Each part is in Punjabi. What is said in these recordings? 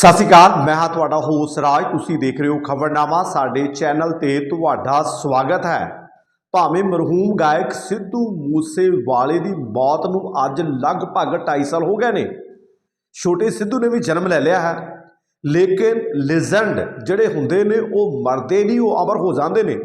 ਸਤਿ ਸ਼੍ਰੀ ਅਕਾਲ, ਮੈਂ ਹਾਂ ਤੁਹਾਡਾ ਹੋਸ ਰਾਜ। ਤੁਸੀਂ ਦੇਖ ਰਹੇ ਹੋ ਖਬਰਨਾਮਾ, ਸਾਡੇ ਚੈਨਲ ਤੇ ਤੁਹਾਡਾ ਸਵਾਗਤ ਹੈ। ਭਾਵੇਂ ਮਰਹੂਮ ਗਾਇਕ ਸਿੱਧੂ ਮੂਸੇਵਾਲੇ ਦੀ ਮੌਤ ਨੂੰ ਅੱਜ ਲਗਭਗ 2.5 ਸਾਲ ਹੋ ਗਏ ਨੇ। ਛੋਟੇ ਸਿੱਧੂ ਨੇ ਵੀ ਜਨਮ ਲੈ ਲਿਆ ਹੈ। ਲੇਕਿਨ ਲੈਜੈਂਡ ਜਿਹੜੇ ਹੁੰਦੇ ਨੇ, ਉਹ ਮਰਦੇ ਨਹੀਂ, ਉਹ ਅਮਰ ਹੋ ਜਾਂਦੇ ਨੇ।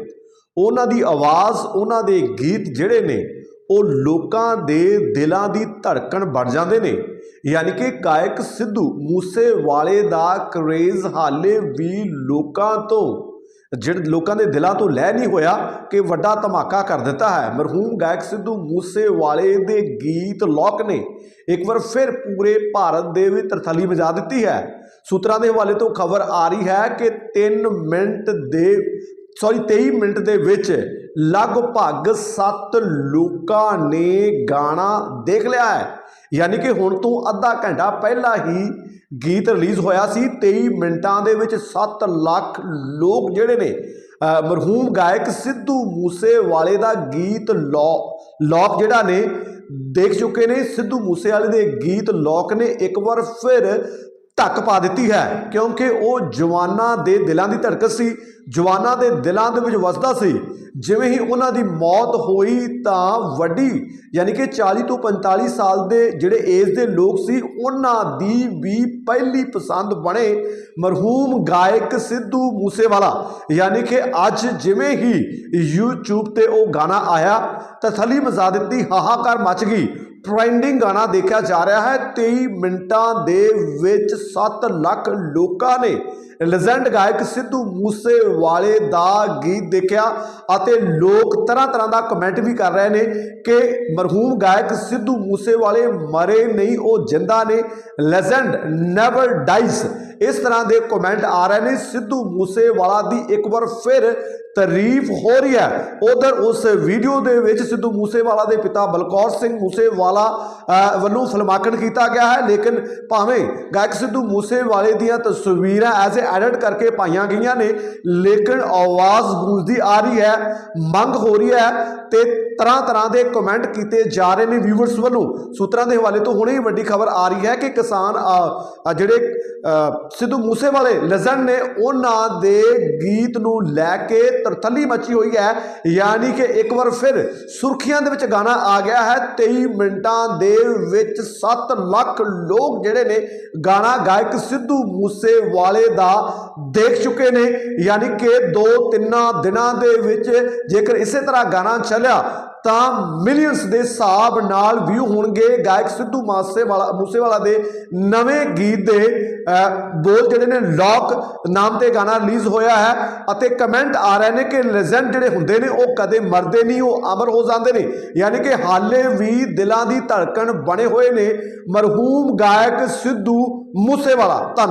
ਉਹਨਾਂ ਦੀ ਆਵਾਜ਼, ਉਹਨਾਂ ਦੇ ਗੀਤ ਜਿਹੜੇ ਨੇ, ਉਹ ਲੋਕਾਂ ਦੇ ਦਿਲਾਂ ਦੀ ਧੜਕਣ ਬਣ ਜਾਂਦੇ ਨੇ। ਯਾਨੀ ਕਿ ਗਾਇਕ ਸਿੱਧੂ ਮੂਸੇਵਾਲੇ ਦਾ ਕਰੇਜ਼ ਹਾਲੇ ਵੀ ਲੋਕਾਂ ਤੋਂ ਜਿਹੜੇ ਲੋਕਾਂ ਦੇ ਦਿਲਾਂ ਤੋਂ ਲੈ ਨਹੀਂ ਹੋਇਆ ਕਿ ਵੱਡਾ ਧਮਾਕਾ ਕਰ ਦਿੱਤਾ ਹੈ। ਮਰਹੂਮ ਗਾਇਕ ਸਿੱਧੂ ਮੂਸੇਵਾਲੇ ਦੇ ਗੀਤ ਲੋਕ ਨੇ ਇੱਕ ਵਾਰ ਫਿਰ ਪੂਰੇ ਭਾਰਤ ਦੇ ਵਿੱਚ ਤਰਥਲੀ ਮਚਾ ਦਿੱਤੀ ਹੈ। ਸੂਤਰਾਂ ਦੇ ਹਵਾਲੇ ਤੋਂ ਖਬਰ ਆ ਰਹੀ ਹੈ ਕਿ 3 ਮਿੰਟ ਦੇ, ਸੌਰੀ 23 ਮਿੰਟ ਦੇ ਵਿੱਚ ਲਗਭਗ 7 ਲੋਕਾਂ ਨੇ ਗਾਣਾ ਦੇਖ ਲਿਆ ਹੈ। ਯਾਨੀ ਕਿ ਹੁਣ ਤੋਂ ਅੱਧਾ ਘੰਟਾ ਪਹਿਲਾਂ ਹੀ ਗੀਤ ਰਿਲੀਜ਼ ਹੋਇਆ ਸੀ 23 ਮਿੰਟਾਂ ਦੇ ਵਿੱਚ 7 ਲੱਖ ਲੋਕ ਜਿਹੜੇ ਨੇ ਮਰਹੂਮ ਗਾਇਕ ਸਿੱਧੂ ਮੂਸੇਵਾਲੇ ਦਾ ਗੀਤ ਲੋਕ ਜਿਹੜਾ ਨੇ, ਦੇਖ ਚੁੱਕੇ ਨੇ, ਸਿੱਧੂ ਮੂਸੇਵਾਲੇ ਦੇ ਗੀਤ ਲੋਕ ਨੇ ਇੱਕ ਵਾਰ ਫਿਰ ਧੱਕ ਪਾ ਦਿੱਤੀ ਹੈ, ਕਿਉਂਕਿ ਉਹ ਜਵਾਨਾਂ ਦੇ ਦਿਲਾਂ ਦੀ ਧੜਕਨ ਸੀ, ਜਵਾਨਾਂ ਦੇ ਦਿਲਾਂ ਦੇ ਵਿੱਚ ਵਸਦਾ ਸੀ। ਜਿਵੇਂ ਹੀ ਉਹਨਾਂ ਦੀ ਮੌਤ ਹੋਈ ਤਾਂ ਵੱਡੀ, ਯਾਨੀ ਕਿ 40 ਤੋਂ 45 ਸਾਲ ਦੇ ਜਿਹੜੇ ਏਜ ਦੇ ਲੋਕ ਸੀ, ਉਹਨਾਂ ਦੀ ਵੀ ਪਹਿਲੀ ਪਸੰਦ ਬਣੇ ਮਰਹੂਮ ਗਾਇਕ ਸਿੱਧੂ ਮੂਸੇਵਾਲਾ। ਯਾਨੀ ਕਿ ਅੱਜ ਜਿਵੇਂ ਹੀ YouTube ਤੇ ਉਹ ਗਾਣਾ ਆਇਆ ਤਾਂ ਥਲੀ ਮਜ਼ਾ ਦੀ ਹਾਹਾਕਾਰ ਮਚ ਗਈ। ਟ੍ਰੈਂਡਿੰਗ ਗਾਣਾ ਦੇਖਿਆ ਜਾ ਰਿਹਾ ਹੈ। 23 ਮਿੰਟਾਂ ਦੇ ਵਿੱਚ 7 ਲੱਖ ਲੋਕਾਂ ਨੇ ਲੈਜੈਂਡ ਗਾਇਕ ਸਿੱਧੂ ਮੂਸੇਵਾਲੇ ਦਾ ਗੀਤ ਦੇਖਿਆ ਅਤੇ ਲੋਕ ਤਰ੍ਹਾਂ ਤਰ੍ਹਾਂ ਦਾ ਕਮੈਂਟ ਵੀ ਕਰ ਰਹੇ ਨੇ ਕਿ ਮਰਹੂਮ ਗਾਇਕ ਸਿੱਧੂ ਮੂਸੇਵਾਲੇ ਮਰੇ ਨਹੀਂ, ਉਹ ਜਿੰਦਾ ਨੇ। ਲੈਜੈਂਡ ਨੈਵਰ ਡਾਈਜ਼ ਇਸ ਤਰ੍ਹਾਂ ਦੇ ਕਮੈਂਟ ਆ ਰਹੇ ਨੇ। ਸਿੱਧੂ ਮੂਸੇਵਾਲਾ ਦੀ ਇੱਕ ਵਾਰ ਫਿਰ ਤਾਰੀਫ ਹੋ ਰਹੀ ਹੈ। ਉਧਰ ਉਸ ਵੀਡੀਓ ਦੇ ਵਿੱਚ ਸਿੱਧੂ ਮੂਸੇਵਾਲਾ ਦੇ ਪਿਤਾ ਬਲਕੌਰ ਸਿੰਘ ਮੂਸੇਵਾਲਾ ਵੱਲੋਂ ਫਿਲਮਾਕਣ ਕੀਤਾ ਗਿਆ ਹੈ। ਲੇਕਿਨ ਭਾਵੇਂ ਗਾਇਕ ਸਿੱਧੂ ਮੂਸੇਵਾਲੇ ਦੀਆਂ ਤਸਵੀਰਾਂ ਐਜ਼ ਅ ਐਡਿਟ ਕਰਕੇ ਪਾਈਆਂ ਗਈਆਂ ਨੇ, ਲੇਕਿਨ ਆਵਾਜ਼ ਗੂੰਜਦੀ ਆ ਰਹੀ ਹੈ, ਮੰਗ ਹੋ ਰਹੀ ਹੈ ਤੇ ਤਰ੍ਹਾਂ ਤਰ੍ਹਾਂ ਦੇ ਕਮੈਂਟ ਕੀਤੇ ਜਾ ਰਹੇ ਨੇ ਵਿਊਵਰਸ ਵੱਲੋਂ। ਸੂਤਰਾਂ ਦੇ ਹਵਾਲੇ ਤੋਂ ਹੁਣੇ ਹੀ ਵੱਡੀ ਖਬਰ ਆ ਰਹੀ ਹੈ ਕਿ ਕਿਸਾਨ ਜਿਹੜੇ ਸਿੱਧੂ ਮੂਸੇਵਾਲੇ ਲੈਜੈਂਡ ਨੇ, ਉਹਨਾਂ ਦੇ ਗੀਤ ਨੂੰ ਲੈ ਕੇ ਤਰਥੱਲੀ ਮਚੀ ਹੋਈ ਹੈ। ਯਾਨੀ ਕਿ ਇੱਕ ਵਾਰ ਫਿਰ ਸੁਰਖੀਆਂ ਦੇ ਵਿੱਚ ਗਾਣਾ ਆ ਗਿਆ ਹੈ। 23 ਮਿੰਟਾਂ ਦੇ ਵਿੱਚ 7 ਲੱਖ ਲੋਕ ਜਿਹੜੇ ਨੇ ਗਾਣਾ ਗਾਇਕ ਸਿੱਧੂ ਮੂਸੇਵਾਲੇ ਦਾ ਦੇਖ ਚੁੱਕੇ ਨੇ। ਯਾਨੀ ਕਿ 2-3 ਦਿਨਾਂ ਦੇ ਵਿੱਚ ਜੇਕਰ ਇਸੇ ਤਰ੍ਹਾਂ ਗਾਣਾ ਚੱਲਿਆ ਤਾਂ ਮਿਲੀਅਨਸ ਦੇ ਹਿਸਾਬ ਨਾਲ ਵਿਊ ਹੋਣਗੇ ਗਾਇਕ ਸਿੱਧੂ ਮਾਸੇਵਾਲਾ ਮੂਸੇਵਾਲਾ ਦੇ ਨਵੇਂ ਗੀਤ ਦੇ ਬੋਲ ਜਿਹੜੇ ਨੇ ਲੋਕ ਨਾਮ ਤੇ ਗਾਣਾ ਰਿਲੀਜ਼ ਹੋਇਆ ਹੈ ਅਤੇ ਕਮੈਂਟ ਆ ਰਹੇ ਨੇ ਕਿ ਲੈਜੈਂਡ ਜਿਹੜੇ ਹੁੰਦੇ ਨੇ ਉਹ ਕਦੇ ਮਰਦੇ ਨਹੀਂ, ਉਹ ਅਮਰ ਹੋ ਜਾਂਦੇ ਨੇ। ਯਾਨੀ ਕਿ ਹਾਲੇ ਵੀ ਦਿਲਾਂ ਦੀ ਧੜਕਣ ਬਣੇ ਹੋਏ ਨੇ ਮਰਹੂਮ ਗਾਇਕ ਸਿੱਧੂ ਮੂਸੇਵਾਲਾ। ਧੰਨਵਾਦ।